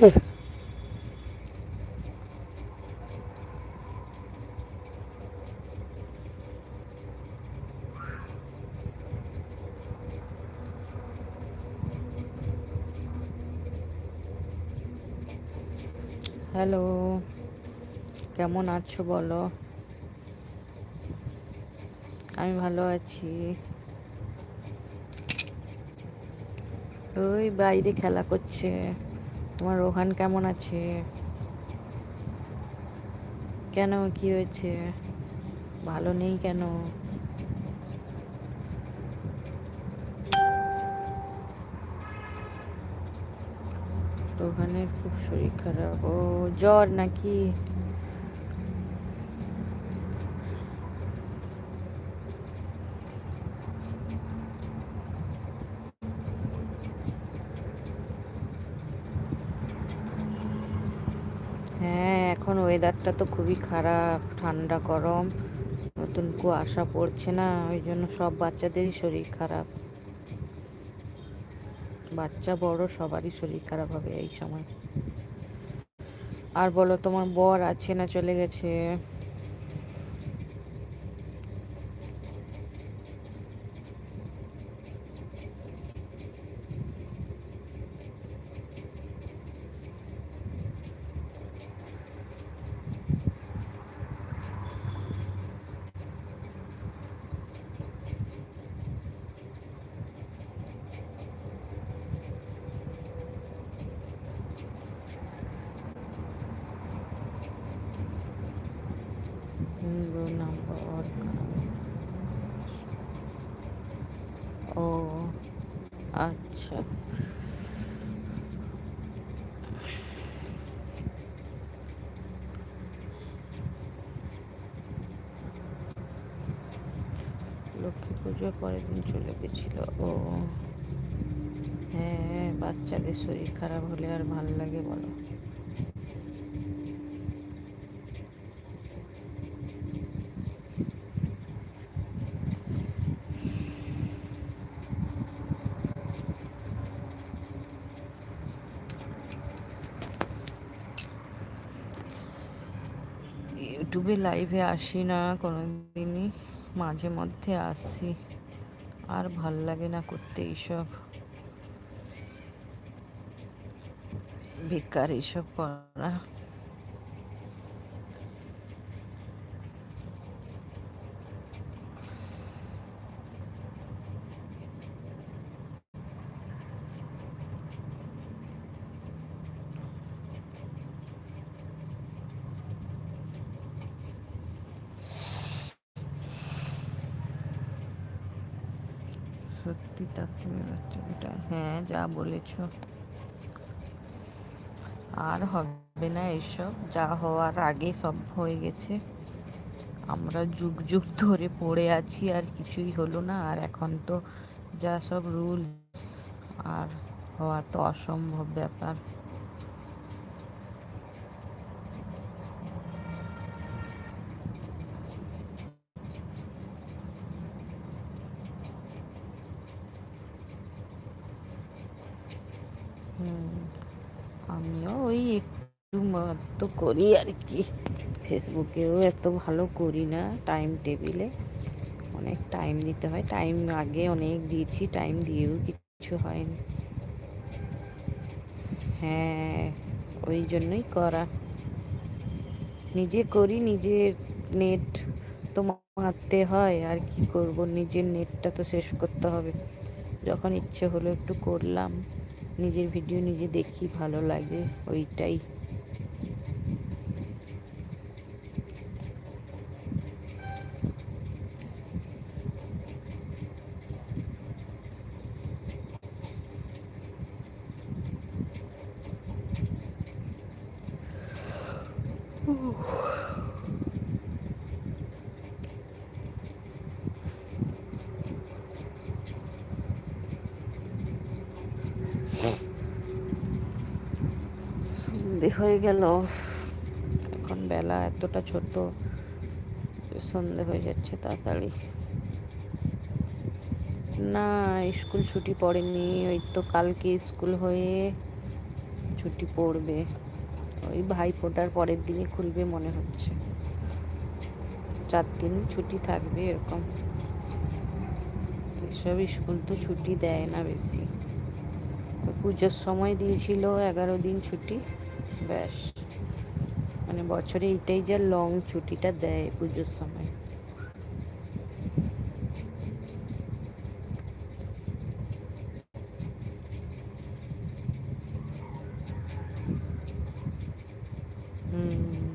Hello কেমন আছো বলো? আমি ভালো আছি। ওই বাইরে খেলা করছে। তোমার রোহান কেমন আছে? কেন, কি হয়েছে? ভালো নেই কেন? রোহানের খুব শরীর খারাপ। ও জ্বর নাকি? হ্যাঁ এখন ওয়েদারটা তো খুবই খারাপ, ঠান্ডা, গরম। নতুন কুয়াশা পড়ছে না, ওই জন্য সব বাচ্চাদেরই শরীর খারাপ। বাচ্চা বড়, সবারই শরীর খারাপ হবে এই সময়। আর বলো, তোমার বর আছে না চলে গেছে? হিন্দু নম্বর ও আচ্ছা। লক্ষ্মী পুজোর পরের দিন চলে গেছিল। ও হ্যাঁ বাচ্চাদের শরীর খারাপ হলে আর ভালো লাগে বলো। ইউটিউবে লাইভে আসি না কোনো দিনই মাঝে মধ্যে আসি। আর ভালো লাগে না করতে এইসব। বেকার এইসব করা। এটা হ্যাঁ যা বলেছ। আর হবে না এসব, যা হওয়ার আগে সব হয়ে গেছে। আমরা যুগ যুগ ধরে পড়ে আছি, আর কিছুই হলো না, আর এখন তো যা সব রুলস আর হওয়া তো অসম্ভব ব্যাপার হুম আমিও ওই একটু তো করি আর কি। ফেসবুকেও এত ভালো করি না টাইম টেবিলে অনেক টাইম দিতে হয়। টাইম আগে অনেক দিয়েছি টাইম দিয়েও কিছু হয়নি। হ্যাঁ ওই জন্যই করা। নিজে করি নিজের নেট তো মারতে হয়, আর কি করব? নিজের নেটটা তো শেষ করতে হবে। যখন ইচ্ছে হলো একটু করলাম। নিজের ভিডিও নিজে দেখি ভালো লাগে ওইটাই। সন্ধে হয়ে গেল। এখন বেলা এতটা ছোট, সন্ধে হয়ে যাচ্ছে তাড়াতাড়ি। না, স্কুল ছুটি পড়েনি, ওই তো কালকে স্কুল হয়ে ছুটি পড়বে। ওই ভাই ফোটার পরের দিনই খুলবে মনে হচ্ছে। চার দিন ছুটি থাকবে এরকম। এসব স্কুল তো ছুটি দেয় না বেশি। পুজোর সময় দিয়েছিল, এগারো দিন ছুটি। ব্যাস। মানে বছরে এইটাই যা লং ছুটিটা দেয় পুজোর সময়। হুম।